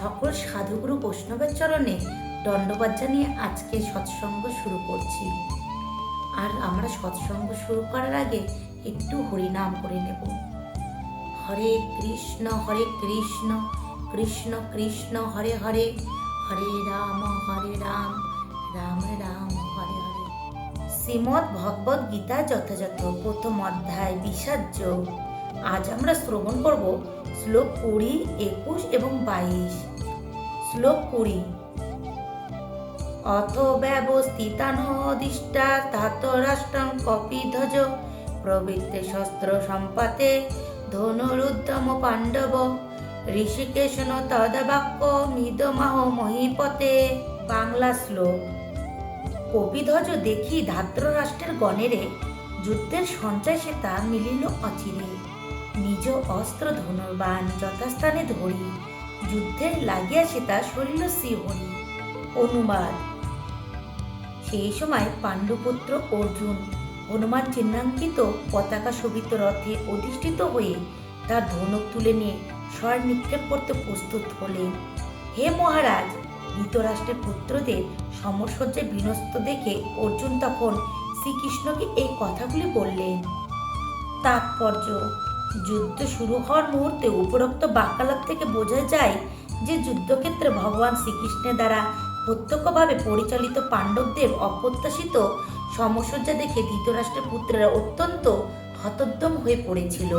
সকল সাধুগুরু বৈষ্ণবের চরণে দণ্ডবাদ জানিয়ে আজকে সৎসঙ্গ শুরু করছি। আর আমরা সৎসঙ্গ শুরু করার আগে একটু হরিনাম করে নেব। হরে কৃষ্ণ হরে কৃষ্ণ কৃষ্ণ কৃষ্ণ, হরে হরে হরে রাম হরে রাম রাম রাম, হরে হরে। শ্রীমৎ ভগবদ গীতা যথাযথ প্রথম অধ্যায় যোগ আজ আমরা শ্রবণ করব শ্লোক কুড়ি, একুশ এবং বাইশ। শ্লোক কুড়ি। অথ ব্যবস্থিতানদিষ্টা তাতরাষ্ট্রং কপিধ্বজ প্রবৃত্তে শস্ত্র সম্পাতে ধনুরুদ্যম পাণ্ডব। ঋষিকেশন তদবাক্য মিদমাহ মহিপতে। বাংলা শ্লোক। কপিধ্বজ দেখি ধাত্র রাষ্ট্রের গণেরে, যুদ্ধের সঞ্চয় সে তা মিলিল অচিরে। নিজ অস্ত্র ধনুর্বাণ যথাস্থানে ধরি। যুদ্ধের লাগিয়া সে তা শরীর শ্রীহরি। অনুবাদ। সেই সময় পাণ্ডুপুত্র অর্জুন হনুমান চিহ্নাঙ্কিত পতাকা শোভিত রথে অধিষ্ঠিত হয়ে তার ধনুক তুলে নিয়ে স্বর নিক্ষেপ করতে প্রস্তুত হলেন। হে মহারাজ, ধৃতরাষ্ট্রের পুত্রদের সমরসজ্জায় বিনস্ত দেখে অর্জুন তখন শ্রীকৃষ্ণকে এই কথাগুলি বললেন। তাৎপর্য যুদ্ধ শুরু হওয়ার মুহূর্তে উপরোক্ত বাক্যালাপ থেকে বোঝা যায় যে যুদ্ধক্ষেত্রে ভগবান শ্রীকৃষ্ণের দ্বারা প্রত্যক্ষভাবে পরিচালিত পাণ্ডবদের অপ্রত্যাশিত সমসজ্জা দেখে ধৃতরাষ্ট্রের পুত্রেরা অত্যন্ত হতোদ্যম হয়ে পড়েছিল।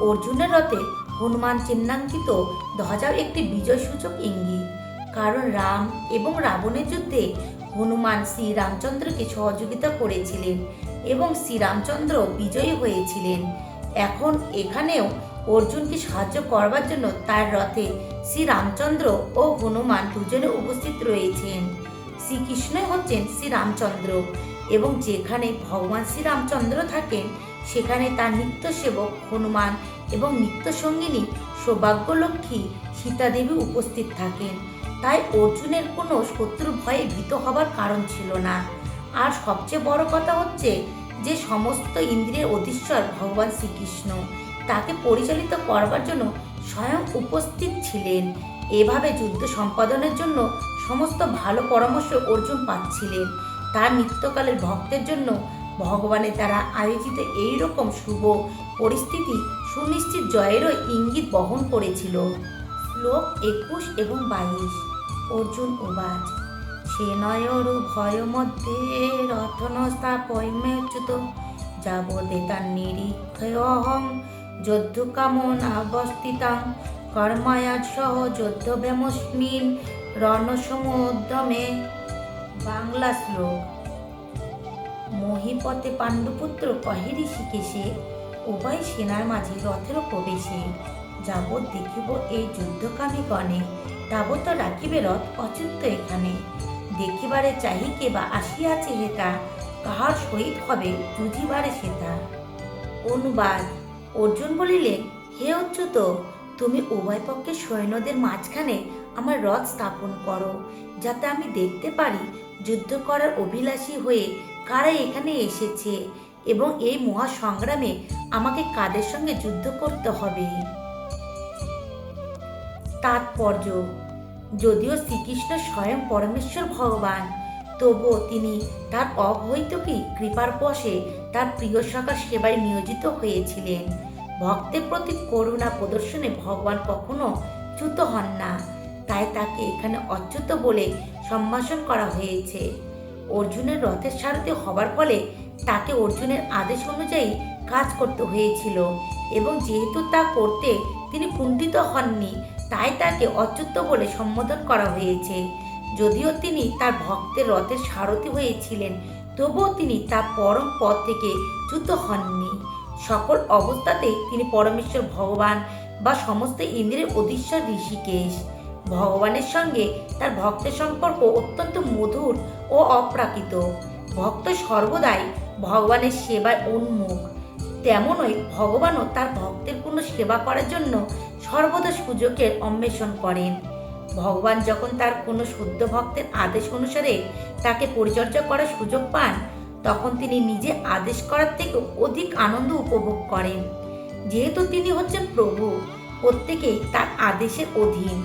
অর্জুনের রথে হনুমান চিহ্নাঙ্কিত ধ্বজাও একটি বিজয় সূচক ইঙ্গিত। কারণ রাম এবং রাবণের যুদ্ধে হনুমান শ্রীরামচন্দ্রকে সহযোগিতা করেছিলেন এবং শ্রীরামচন্দ্র বিজয়ী হয়েছিলেন। এখন এখানেও অর্জুনকে সাহায্য করবার জন্য তার রথে শ্রী রামচন্দ্র ও হনুমান দুজনে উপস্থিত রয়েছেন। শ্রীকৃষ্ণই হচ্ছেন শ্রী রামচন্দ্র এবং যেখানে ভগবান শ্রী রামচন্দ্র থাকেন, সেখানে তার নিত্য সেবক হনুমান এবং নিত্য সঙ্গিনী সৌভাগ্যলক্ষ্মী সীতাদেবী উপস্থিত থাকেন। তাই অর্জুনের কোনো শত্রুর ভয়ে ভীত হবার কারণ ছিল না। আর সবচেয়ে বড় কথা হচ্ছে যে সমস্ত ইন্দ্রিয়ের অধীশ্বর ভগবান শ্রীকৃষ্ণ, তাকে পরিচালিত করবার জন্য স্বয়ং উপস্থিত ছিলেন। এভাবে যুদ্ধ সম্পাদনের জন্য সমস্ত ভালো পরামর্শ অর্জুন পাচ্ছিলেন। তার নিত্যকালের ভক্তের জন্য ভগবানের দ্বারা আয়োজিত এই রকম শুভ পরিস্থিতি সুনিশ্চিত জয়েরও ইঙ্গিত বহন করেছিল। শ্লোক একুশ এবং বাইশ। অর্জুন উবাচ সে নয়রু ভয় মধ্যে রথন স্থাপয়মেচ্যুত যাবদে তার নিরীক্ষয় অহং যুদ্ধ কামন অবস্থিতাং কর্মায়াত সহ যুদ্ধ ব্যামস্মিন রণসমুদ্যমে। বাংলা শ্লোক মহিপতে পাণ্ডুপুত্র কহে ঋষিকেশে, উভয় সেনার মাঝে রথের প্রবেশে। যাবৎ দেখিব এই যুদ্ধকামী গণে তাবত রাখিবে রথ অচিন্ত এখানে। দেখিবারে চাহিকে বা আসিয়াছে হেতা, কাহার সহিত হবে যুঝিবারে সেতা। অনুবাদ, অর্জুন বলিলেন হে অচ্যুত, তুমি উভয় পক্ষের সৈন্যদের মাঝখানে আমার রথ স্থাপন করো, যাতে আমি দেখতে পারি যুদ্ধ করার অভিলাষী হয়ে কারা এখানে এসেছে এবং এই মহা সংগ্রামে আমাকে কাদের সঙ্গে যুদ্ধ করতে হবে। তাৎপর্য যদিও শ্রীকৃষ্ণ স্বয়ং পরমেশ্বর ভগবান, তবুও তিনি তার অবৈতকী কৃপার বশে তার প্রিয় সকার সেবায় নিয়োজিত হয়েছিলেন। ভক্তের প্রতি করুণা প্রদর্শনে ভগবান কখনো চ্যুত হন না, তাই তাকে এখানে অচ্যুত বলে সম্ভাষণ করা হয়েছে। অর্জুনের রথের সারথি হবার ফলে তাকে অর্জুনের আদেশ অনুযায়ী কাজ করতে হয়েছিল এবং যেহেতু তা করতে তিনি কুণ্ঠিত হননি তাই তাকে অচ্যুত বলে সম্বোধন করা হয়েছে। যদিও তিনি তার ভক্তের রথের সারথি হয়েছিলেন, তবুও তিনি তার পরম পদ থেকে চ্যুত হননি। সকল অবস্থাতেই তিনি পরমেশ্বর ভগবান বা সমস্ত ইন্দ্রের অধীশ্বর ঋষিকেশ। ভগবানের সঙ্গে তার ভক্তের সম্পর্ক অত্যন্ত মধুর ও অপ্রাকৃত। ভক্ত সর্বদাই ভগবানের সেবায় উন্মুখ। তেমনই ভগবানও তার ভক্তের কোনো সেবা করার জন্য সর্বদা সুযোগের অন্বেষণ করেন। ভগবান যখন তার কোনো শুদ্ধ ভক্তের আদেশ অনুসারে তাকে পরিচর্যা করার সুযোগ পান, তখন তিনি নিজে আদেশ করার থেকে অধিক আনন্দ উপভোগ করেন। যেহেতু তিনি হচ্ছেন প্রভু, প্রত্যেকেই তার আদেশের অধীন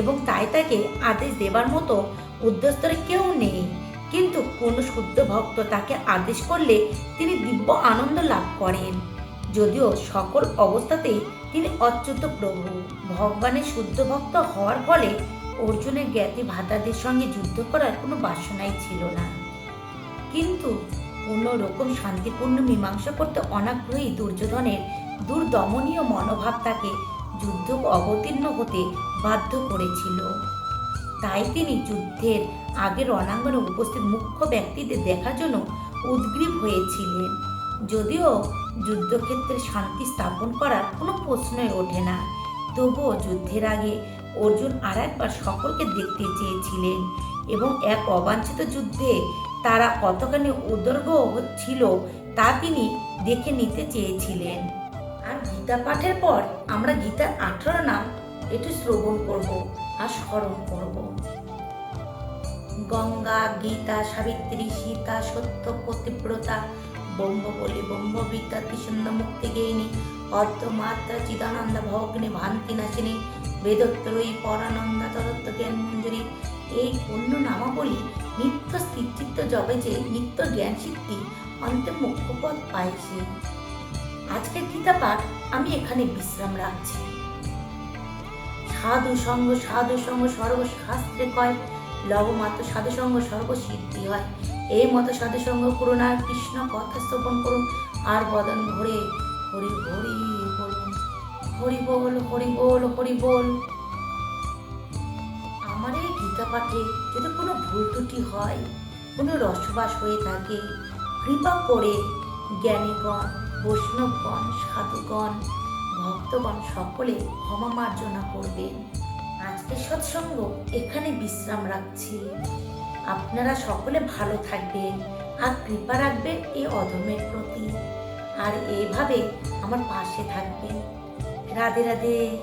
এবং তাই তাকে আদেশ দেবার মতো উদ্যস্তরে কেউ নেই। কিন্তু কোনো শুদ্ধ ভক্ত তাকে আদেশ করলে তিনি দিব্য আনন্দ লাভ করেন। যদিও সকল অবস্থাতেই তিনি অচ্যুত প্রভু। ভগবানের শুদ্ধ ভক্ত হওয়ার ফলে অর্জুনের জ্ঞাতি ভাতাদের সঙ্গে যুদ্ধ করার কোনো বাসনাই ছিল না। কিন্তু কোনো রকম শান্তিপূর্ণ মীমাংসা করতে অনাগ্রহী দুর্যোধনের দুর্দমনীয় মনোভাব তাকে যুদ্ধ অবতীর্ণ হতে বাধ্য করেছিল। তাই তিনি যুদ্ধের আগে রণাঙ্গনে উপস্থিত মুখ্য ব্যক্তিদের দেখার জন্য উদ্গ্রীব হয়েছিলেন। যদিও যুদ্ধক্ষেত্রে শান্তি স্থাপন করার কোনো প্রশ্নই ওঠে না। তবুও যুদ্ধের আগে অর্জুন আর একবার সকলকে দেখতে চেয়েছিলেন এবং এক অবাঞ্ছিত যুদ্ধে তারা কতখানি উদর্গ ছিল তা তিনি দেখে নিতে চেয়েছিলেন। আর গীতা পাঠের পর আমরা গীতার আঠারো নাম একটু শ্রবণ করব আর স্মরণ করব। গঙ্গা, গীতা, সাবিত্রী, সীতা, সত্য পতিব্রতা বিদ্যা ত্রিশূন্য মুক্তি গেইনি অর্থ মাত্রা চিদানন্দ ভগ্নে ভান্তি নাচিনী বেদত্রয়ী পরানন্দা তরত্ব জ্ঞান মঞ্জুরি। এই পূর্ণ নামাবলী নিত্য স্থিরচিত্ত জবে যে নিত্য জ্ঞান সিদ্ধি অন্তে মুখ্যপদ পাইছে আজকের গীতা পাঠ আমি এখানে বিশ্রাম রাখছি। সাধু সঙ্গ সাধু সঙ্গ সর্বশাস্ত্রে কয় লবমাত্র সাধু সঙ্গ সর্বসিদ্ধি হয়। এই মতো সাধু সঙ্গ করুন আর কৃষ্ণ কথা স্থাপন করুন। আর বদন ভরে হরি হরি বলুন। হরি বল হরি বল হরি বল। আমার এই গীতা পাঠে যদি কোনো ভুল ত্রুটি হয়, কোনো রসবাস হয়ে থাকে, কৃপা করে জ্ঞানীগণ, বৈষ্ণবগণ, সাধুগণ, ভক্তগণ সকলে ক্ষমা মার্জনা করবেন। সৎসঙ্গ, এখানে বিশ্রাম রাখছি। আপনারা সকলে ভালো থাকবেন আর কৃপা রাখবেন এই অধমের প্রতি। আর এভাবে আমার পাশে থাকবেন। রাধে রাধে।